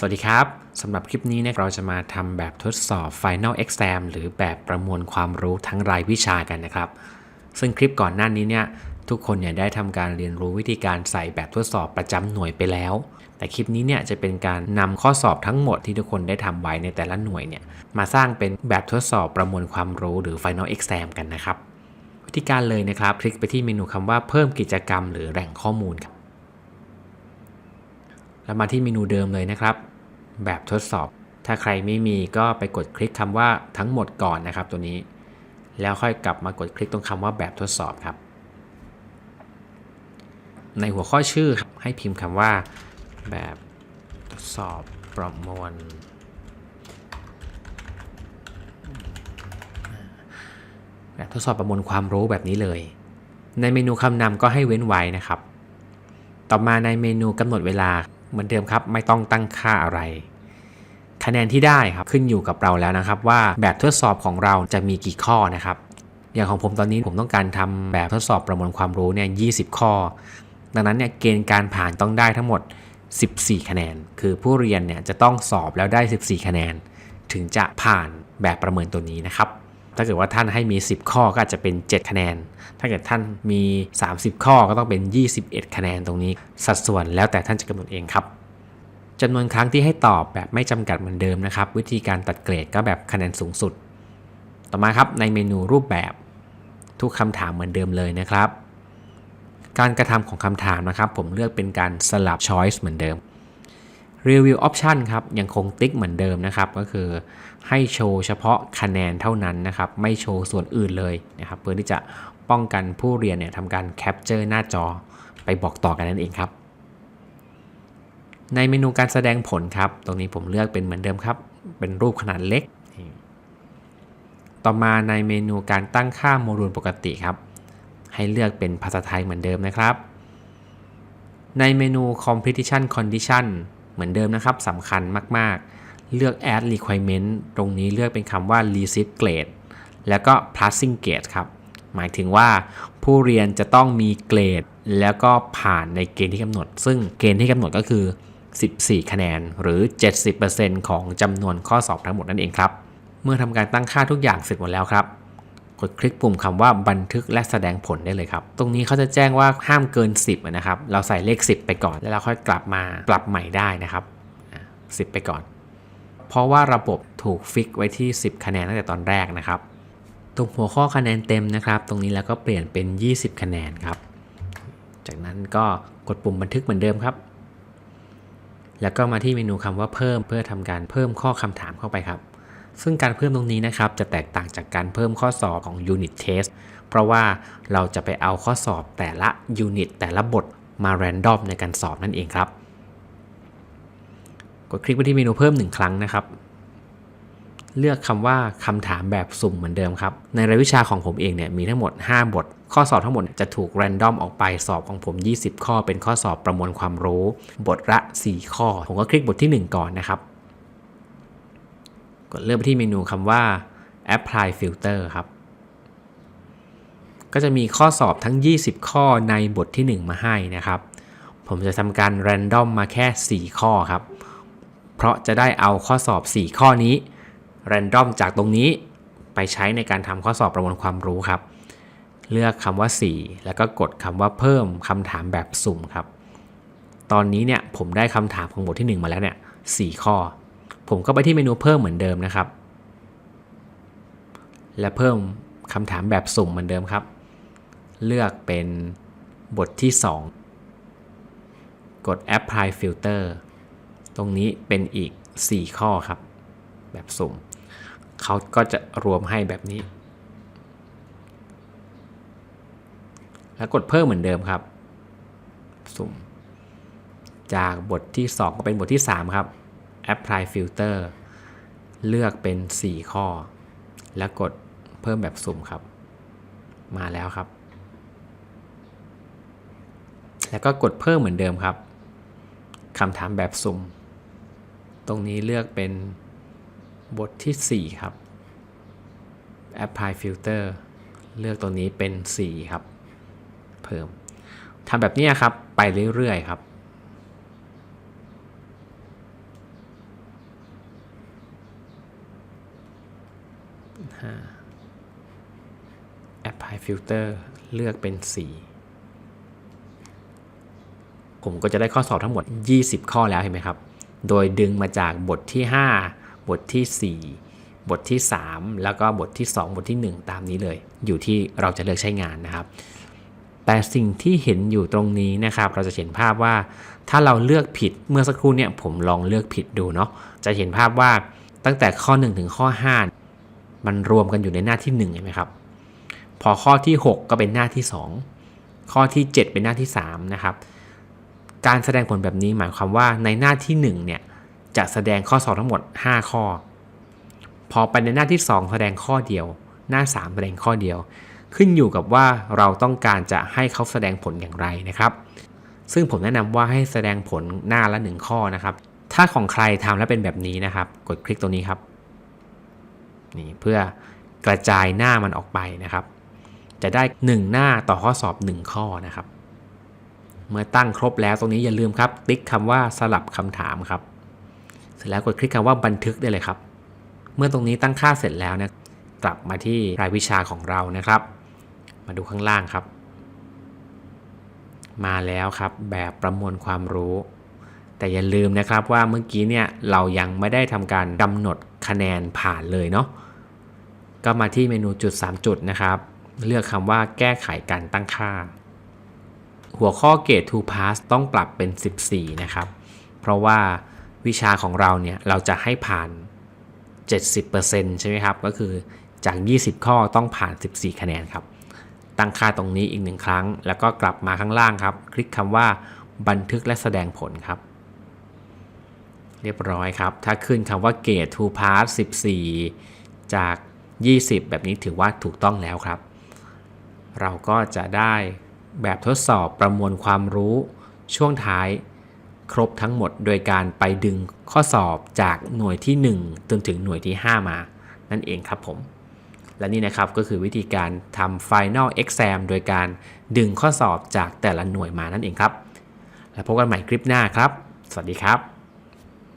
สวัสดีครับ สำหรับคลิปนี้เนี่ยเราจะมาทำแบบทดสอบ Final Exam หรือแบบประมวลความรู้ทั้งรายวิชากันนะครับ ซึ่งคลิปก่อนหน้านี้เนี่ยทุกคนเนี่ยได้ทำการเรียนรู้วิธีการใส่แบบทดสอบประจำหน่วยไปแล้ว แต่คลิปนี้เนี่ยจะเป็นการนำข้อสอบทั้งหมดที่ทุกคนได้ทำไว้ในแต่ละหน่วยเนี่ยมาสร้างเป็นแบบทดสอบประมวลความรู้หรือ Final Exam กันนะครับ วิธีการเลยนะครับ คลิกไปที่เมนูคำว่าเพิ่มกิจกรรม หรือแหล่งข้อมูลครับแล้วมาที่เมนูเดิมเลยนะครับ แบบทดสอบ ถ้าใครไม่มีก็ไปกดคลิกคำว่าทั้งหมดก่อนนะครับ ตัวนี้ แล้วค่อยกลับมากดคลิกตรงคำว่าแบบทดสอบครับ ในหัวข้อชื่อครับให้พิมพ์คำว่าแบบทดสอบประมวลแบบทดสอบประมวลความรู้แบบนี้เลย ในเมนูคำนำก็ให้เว้นไว้นะครับ ต่อมาในเมนูกำหนดเวลา เหมือนเดิมครับ ไม่ต้องตั้งค่าอะไร คะแนนที่ได้ครับขึ้นอยู่กับเราแล้วนะครับ ว่าแบบทดสอบของเราจะมีกี่ข้อนะครับ อย่างของผมตอนนี้ผมต้องการทำแบบทดสอบประมวลความรู้เนี่ย20ข้อ ดังนั้นเนี่ยเกณฑ์การผ่านต้องได้ทั้งหมด 14 คะแนน คือผู้เรียนเนี่ยจะต้องสอบแล้วได้ 14 คะแนน ถึงจะผ่านแบบประเมินตัวนี้นะครับ ถ้าเกิดว่าท่านให้มี 10 ข้อก็อาจจะเป็น 7 คะแนน ถ้าเกิดท่านมี 30 ข้อก็ต้องเป็น 21 คะแนนตรงนี้ สัดส่วนแล้วแต่ท่านจะกำหนดเองครับจำนวนครั้งที่ให้ตอบแบบไม่จำกัดเหมือนเดิมนะครับ วิธีการตัดเกรดก็แบบคะแนนสูงสุด ต่อมาครับในเมนูรูปแบบทุกคำถามเหมือนเดิมเลยนะครับ การกระทำของคำถามนะครับ ผมเลือกเป็นการสลับ choice เหมือนเดิม Review Option ครับยังคงติ๊กเหมือนเดิมนะครับก็คือให้โชว์เฉพาะคะแนนเท่านั้นนะครับไม่โชว์ส่วนอื่นเลยนะครับเพื่อที่จะป้องกันผู้เรียนเนี่ยทำการแคปเจอร์หน้าจอไปบอกต่อกันนั่นเองครับ ในเมนูการแสดงผลครับ ตรงนี้ผมเลือกเป็นเหมือนเดิมครับ เป็นรูปขนาดเล็ก ต่อมาในเมนูการตั้งค่าโมดูลปกติครับ ให้เลือกเป็นภาษาไทยเหมือนเดิมนะครับ ในเมนู competition condition เหมือนเดิมนะครับสำคัญมากๆ เลือก add requirement ตรงนี้เลือกเป็นคำว่า receive grade แล้วก็ passing grade ครับ หมายถึงว่าผู้เรียนจะต้องมีเกรด แล้วก็ผ่านในเกณฑ์ที่กำหนด ซึ่งเกณฑ์ที่กำหนดก็คือ 14 คะแนนหรือ 70%ของจำนวนข้อสอบทั้งหมดนั่นเองครับ เมื่อทำการตั้งค่าทุกอย่างเสร็จหมดแล้วครับ กดคลิกปุ่มคำว่าบันทึกและแสดงผลได้เลยครับ ตรงนี้เขาจะแจ้งว่าห้ามเกิน 10นะครับ เราใส่เลข 10 ไปก่อน แล้วเราค่อยกลับมาปรับใหม่ได้นะครับ 10 ไปก่อน เพราะว่าระบบถูกฟิกไว้ที่ 10 คะแนนตั้งแต่ตอนแรกนะครับ ตรงหัวข้อคะแนนเต็มนะครับ ตรงนี้แล้วก็เปลี่ยนเป็น 20 คะแนนครับ จากนั้นก็กดปุ่มบันทึกเหมือนเดิมครับ แล้วก็มาที่เมนูคำว่าเพิ่มเพื่อทำการเพิ่มข้อคำถามเข้าไปครับ ซึ่งการเพิ่มตรงนี้นะครับจะแตกต่างจากการเพิ่มข้อสอบของ Unit Test เพราะว่าเราจะไปเอาข้อสอบแต่ละ Unit แต่ละบทมา Random ในการสอบนั่นเองครับ กดคลิกไปที่เมนูเพิ่ม 1 ครั้งนะครับ เลือกคำว่าคำถามแบบสุ่มเหมือนเดิมครับ ในรายวิชาของผมเองเนี่ยมีทั้งหมด 5 บท ข้อสอบทั้งหมดจะถูก Random ออกไปสอบของผม 20 ข้อเป็นข้อสอบประมวลความรู้ บทละ 4 ข้อ ผมก็คลิกบทที่ 1 ก่อนนะครับ กดเลือกไปที่เมนูคำว่า apply filter ครับ ก็จะมีข้อสอบทั้ง 20 ข้อในบทที่ 1 มาให้นะครับ ผมจะทำการ random มาแค่ 4 ข้อครับ เพราะจะได้เอาข้อสอบ 4 ข้อนี้ random จากตรงนี้ไปใช้ในการทำข้อสอบประมวลความรู้ครับ เลือกคำว่า 4 แล้วก็กดคำว่าเพิ่มคำถามแบบสุ่มครับ ตอนนี้เนี่ยผมได้คำถามของบทที่ 1 มาแล้วเนี่ย4ข้อ ผมก็ไปที่เมนูเพิ่มเหมือนเดิมนะครับ และเพิ่มคำถามแบบสุ่มเหมือนเดิมครับ เลือกเป็นบทที่ 2 กด apply filter ตรงนี้เป็นอีก 4 ข้อครับ แบบสุ่ม เขาก็จะรวมให้แบบนี้ แล้วกดเพิ่มเหมือนเดิมครับ สุ่ม จากบทที่ 2 ก็เป็นบทที่ 3 ครับ apply filter เลือกเป็น 4 ข้อ แล้วกดเพิ่มแบบสุ่มครับ มาแล้วครับ แล้วก็กดเพิ่มเหมือนเดิมครับคำถามแบบสุ่ม ตรงนี้เลือกเป็นบทที่ 4 ครับ apply filter เลือกตรงนี้เป็น 4 ครับ เพิ่มทำแบบนี้ครับ ไปเรื่อยๆครับ ฟิลเตอร์เลือกเป็น4ผมก็จะได้ข้อสอบทั้งหมด 20 ข้อแล้วเห็นไหมครับ โดยดึงมาจากบทที่ 5 บทที่ 4 บทที่ 3 แล้วก็บทที่ 2 บทที่ 1 ตามนี้เลย อยู่ที่เราจะเลือกใช้งานนะครับ แต่สิ่งที่เห็นอยู่ตรงนี้นะครับ เราจะเห็นภาพว่าถ้าเราเลือกผิดเมื่อสักครู่เนี่ยผมลองเลือกผิดดูเนาะจะเห็นภาพว่าตั้งแต่ข้อ 1 ถึงข้อ 5 มันรวมกันอยู่ในหน้าที่1เห็นไหมครับ พอข้อที่ 6 ก็เป็นหน้าที่ 2 ข้อที่ 7 เป็นหน้าที่3นะครับ การแสดงผลแบบนี้หมายความว่าในหน้าที่1เนี่ยจะแสดงข้อสอบทั้งหมด 5 ข้อ พอไปในหน้าที่ 2 แสดงข้อเดียว หน้า 3 แสดงข้อเดียว ขึ้นอยู่กับว่าเราต้องการจะให้เขาแสดงผลอย่างไรนะครับ ซึ่งผมแนะนำว่าให้แสดงผลหน้าละ 1 ข้อนะครับ ถ้าของใครทำแล้วเป็นแบบนี้นะครับ กดคลิกตรงนี้ครับ นี่เพื่อกระจายหน้ามันออกไปนะครับ จะได้ 1 หน้าต่อข้อสอบ 1 ข้อนะครับ เมื่อตั้งครบแล้วตรงนี้อย่าลืมครับ ติ๊กคำว่าสลับคำถามครับ เสร็จแล้วกดคลิกคำว่าบันทึกได้เลยครับ เมื่อตรงนี้ตั้งค่าเสร็จแล้วนะกลับมาที่รายวิชาของเรานะครับ มาดูข้างล่างครับ มาแล้วครับแบบประมวลความรู้ แต่อย่าลืมนะครับว่าเมื่อกี้เนี่ยเรายังไม่ได้ทำการกำหนด คะแนนผ่านเลยเนาะก็มาที่เมนูจุด 3 จุดนะครับ เลือกคำว่าแก้ไขการตั้งค่า หัวข้อเกรด to pass ต้องปรับเป็น 14 นะครับ เพราะว่าวิชาของเราเนี่ยเราจะให้ผ่าน 70%ใช่ไหมครับ ก็คือจาก 20 ข้อต้องผ่าน 14 คะแนนครับ ตั้งค่าตรงนี้อีกหนึ่งครั้ง แล้วก็กลับมาข้างล่างครับ คลิกคำว่าบันทึกและแสดงผลครับ เรียบร้อยครับ ถ้าขึ้นคำว่าเกรด to pass 14 จาก 20 แบบนี้ถือว่าถูกต้องแล้วครับ เราก็จะได้แบบทดสอบประมวลความรู้ช่วงท้ายครบทั้งหมดโดยการไปดึงข้อสอบจากหน่วยที่ 1 จนถึงหน่วยที่ 5 มา นั่นเองครับผม และนี่นะครับก็คือวิธีการทำ Final Exam โดยการดึงข้อสอบจากแต่ละหน่วยมานั่นเองครับ แล้วพบกันใหม่คลิปหน้าครับ สวัสดีครับ